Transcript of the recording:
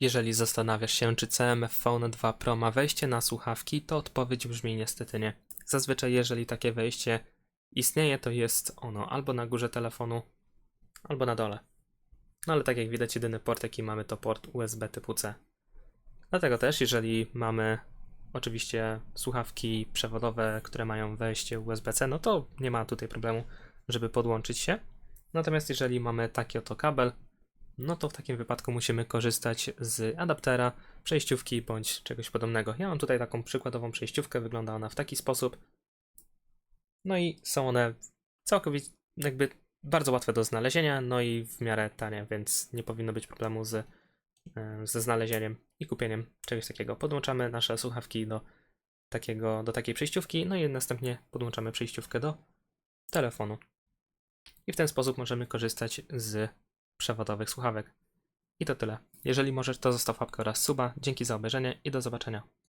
Jeżeli zastanawiasz się, czy CMF Phone 2 Pro ma wejście na słuchawki, to odpowiedź brzmi niestety nie. Zazwyczaj, jeżeli takie wejście istnieje, to jest ono albo na górze telefonu, albo na dole. No ale tak jak widać, jedyny port, jaki mamy, to port USB typu C. Dlatego też, jeżeli mamy oczywiście słuchawki przewodowe, które mają wejście USB-C, no to nie ma tutaj problemu, żeby podłączyć się. Natomiast jeżeli mamy taki oto kabel, no to w takim wypadku musimy korzystać z adaptera, przejściówki bądź czegoś podobnego. Ja mam tutaj taką przykładową przejściówkę, wygląda ona w taki sposób. No i są one całkowicie jakby bardzo łatwe do znalezienia, no i w miarę tanie, więc nie powinno być problemu z, e, ze znalezieniem i kupieniem czegoś takiego. Podłączamy nasze słuchawki do, takiego, do takiej przejściówki, no i następnie podłączamy przejściówkę do telefonu. I w ten sposób możemy korzystać z przewodowych słuchawek. I to tyle. Jeżeli możesz, to zostaw łapkę oraz suba. Dzięki za obejrzenie i do zobaczenia.